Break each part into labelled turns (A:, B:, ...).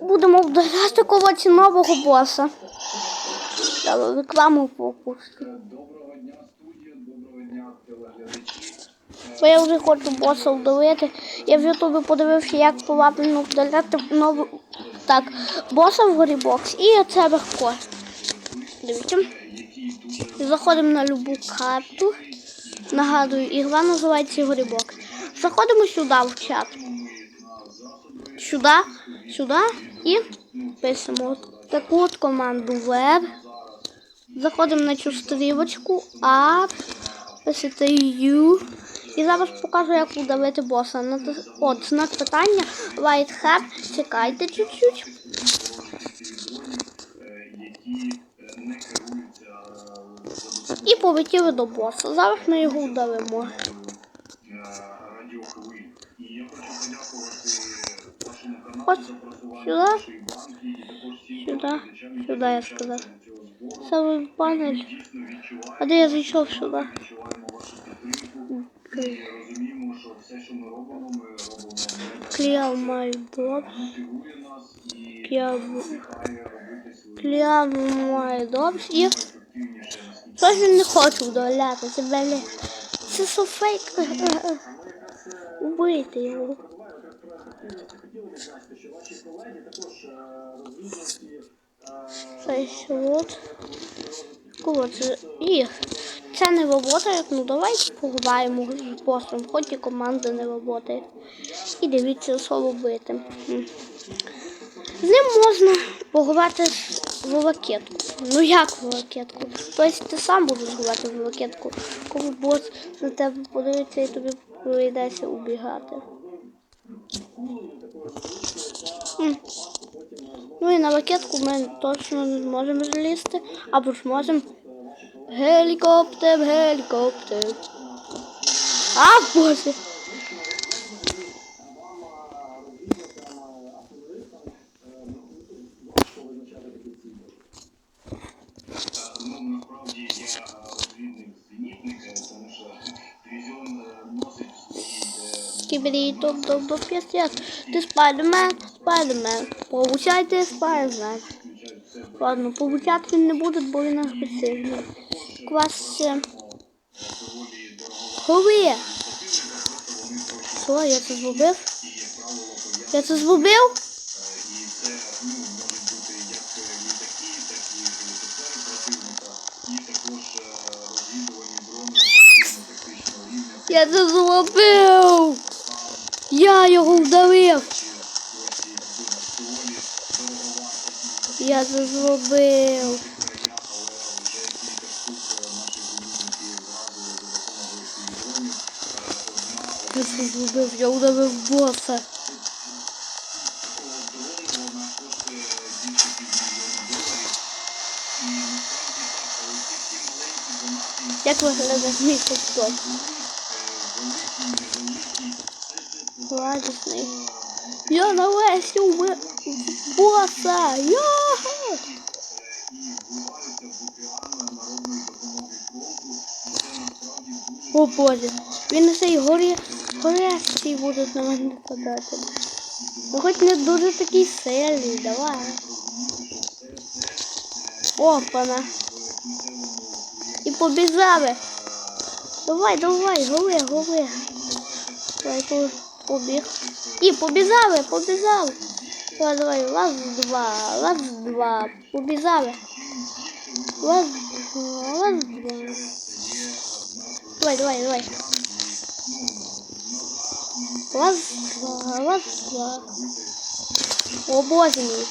A: Будемо вдаляти колоті нового боса. Я рекламу
B: телеглядачі.
A: Бо я вже хочу боса вдавити. Я в Ютубі подивився, як повабно вдаляти нову так, боса в горібокс. І це легко. Дивіться. Заходимо на любу карту. Нагадую, ігра називається Горібок. Заходимо сюди в чат. Сюди, сюди і пишемо таку от команду веб. Заходимо на цю стрілочку, app, пишете U. І зараз покажу, як удавити боса. От, знак питання, white hat, чекайте чуть-чуть. І полетіли до боса. Зараз ми його вдавимо.
B: Відчуваємо вашу підтримку. І розуміємо, що все, що ми робимо, ми робимо не
A: Clear my box.
B: мотивує нас і
A: щось він не хоче вдаляти. Це блін. Це so фейк. Убийте його. Це от. Коротше, і це не роботає, ну давайте пограємо з босом, хоч і команда не роботає. І дивіться, що робити. З ним можна пограти в ракетку. Ну як в ракетку? Тобто ти сам будеш грати в ракетку, коли бос на тебе подивиться і тобі прийдеться убігати. Ну і на ракетку ми точно не зможемо залізти, або ж можемо гелікоптер, гелікоптер. А, боже!
B: Ну, насправді я розвідник зенітника, тому що дивізіон е, носить в своїй
A: Кібері, топ, топ, топ, п'ять, п'ять. Ти спайдермен, спайдермен. Получайте спайдермен. Ладно, получати він не буде, бо він агресивний. Клас ще. Гови! Що, я це зробив? Я це зробив?
B: е.
A: Я це зробив! Я його вдавив!
B: Дронів. Е, Одна
A: Я це зробив, я вдавив боса. Як мій костюм?
B: великі.
A: Радісний. Я на весь уби боса!
B: Дуже
A: О боже, він на цій горі горящий будуть на мене нападати. Ну хоч не дуже такий сильний, давай. Опана. І побіжали. Давай, давай, голи, голи. Давай побіг. І побіжали, побіжали. Давай, давай, раз, два, раз, два. Побіжали. Раз, два, раз, два. Давай, давай, давай. Раз, два, раз, два. О, боже мій.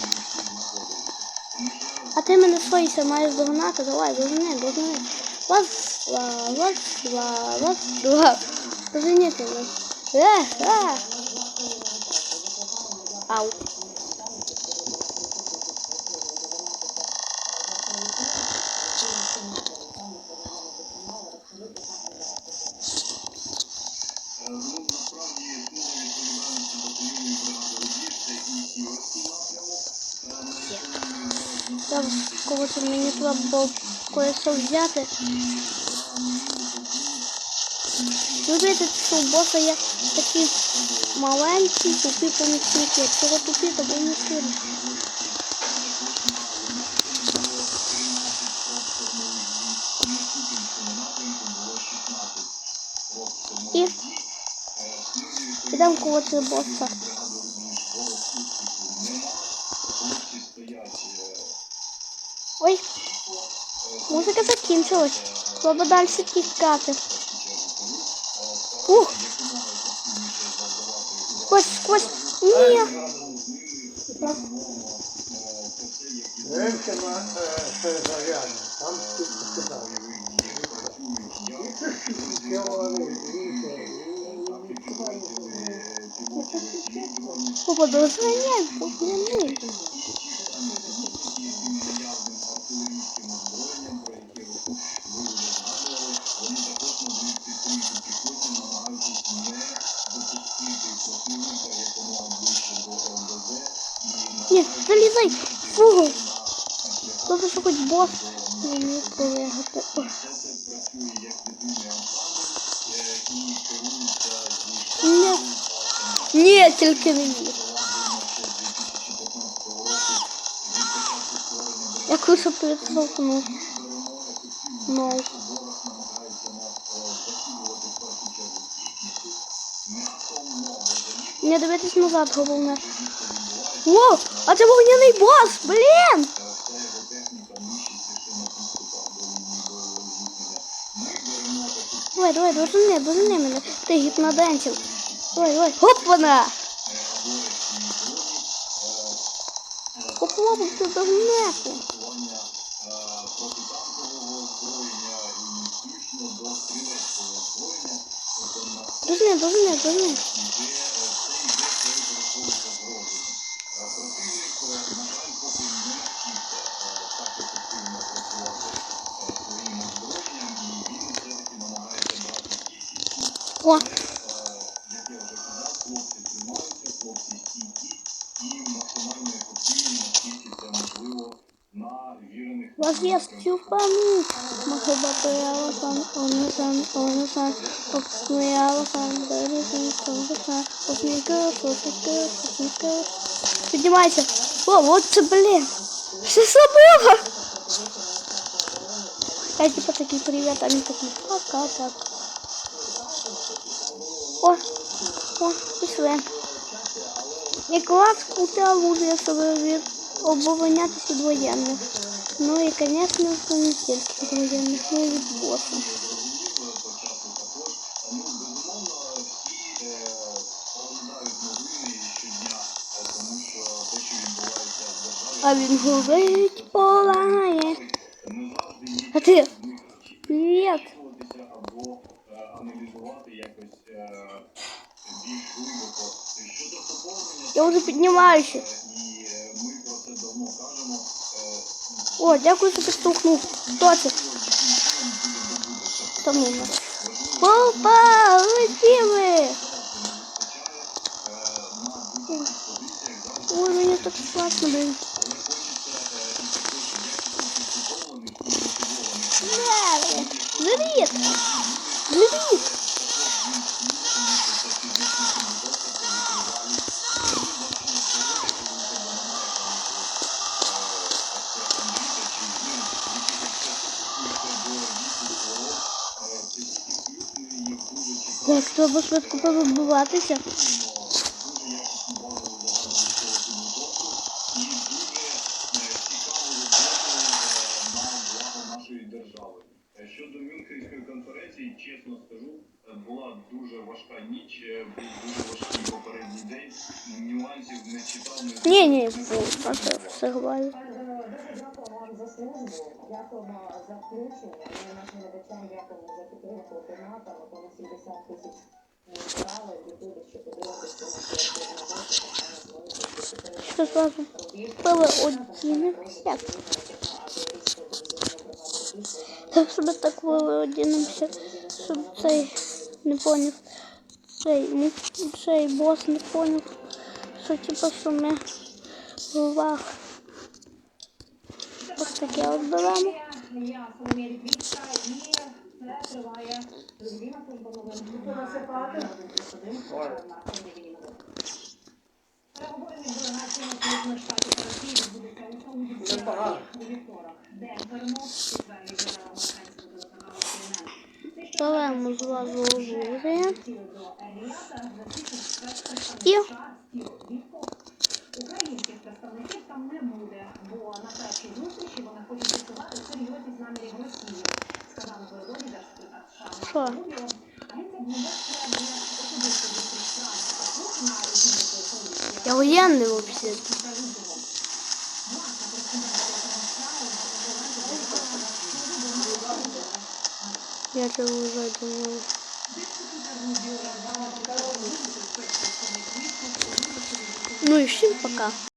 A: А ти мене своїся маєш догнати, давай, догни, догни. Раз, два, раз, два, раз, два. Догніть мене. Е, е. Ау. Там когось мені треба було кое-що взяти. Ви знаєте, що у боса є такі маленькі тупі помічники. Чого тупі, то бо не сильні. І підемо колоти боса. Музика закінчилась. Треба далі тікати. Ух! Сквозь, сквозь. Ні.
C: Дивимося на е,
A: залізай. Фу. Добре, що хоч бос колегати. Ой. Ні. Ні, тільки не міг. Я кушу підсохну. Ну. Не дивитись назад, головне. О, а це вогняний бос, блін! Давай, давай, дожини, дожини мене. Ти гіпноденчик. Давай, давай. Хоп, вона! Попробуй ти догнати. Дожини, дожини, дожини. О, у вас є стюпани. Махабатояла. О, вот це, блін. Що забула? Я типа такий привіт, а не такий пока, так. О, о, пішли. І клас кута себе від оборонятися від воєнних. Ну і, звісно, не тільки від воєнних, ну і від боса. А він горить, полагає. А ти? Привіт.
B: більш глибоко щодо поповнення
A: Я вже піднімаюся.
B: і е, ми про це давно кажемо. е,
A: О, дякую, що підштовхнув. Хто це? Там у нас. Опа, летіли! Ой, мені так класно, блин. Леви! Живіт! Живіт! Так, треба швидко
B: повибуватися. держави. Е, Щодо Мюнхенської конференції, чесно скажу, е, була дуже важка ніч, е, був дуже важкий попередній день. Нюансів не читав, не
A: Ні, ні, фу, це все говорю.
D: Дуже дякую вам за службу, дякуємо за включення. Ми нашим глядачам дякуємо за підтримку оператора. Понад 70 тисяч ми збирали людей, що подивитися наші роботи.
A: Що зразу пили одінок. Як? Так, щоб так пили одінемося, щоб цей не поняв. Цей, ну, цей бос не поняв, що типа, що ми в лавах. Ось таке от беремо.
D: Я Соломія Літвінська і Це триває Те, що
A: Ставимо зразу оружие.
D: Тіло до Еліата засвідчив
A: І?
D: спецпредставник США Стів Вітков. Українських представників там не буде, бо на першій зустрічі вони хочуть з'ясувати серйозність намірів Росії, сказав напередодні держсекретар США
A: Що?
D: Марко Рубіо.
A: Я живу уже думаю. Ну и всем пока.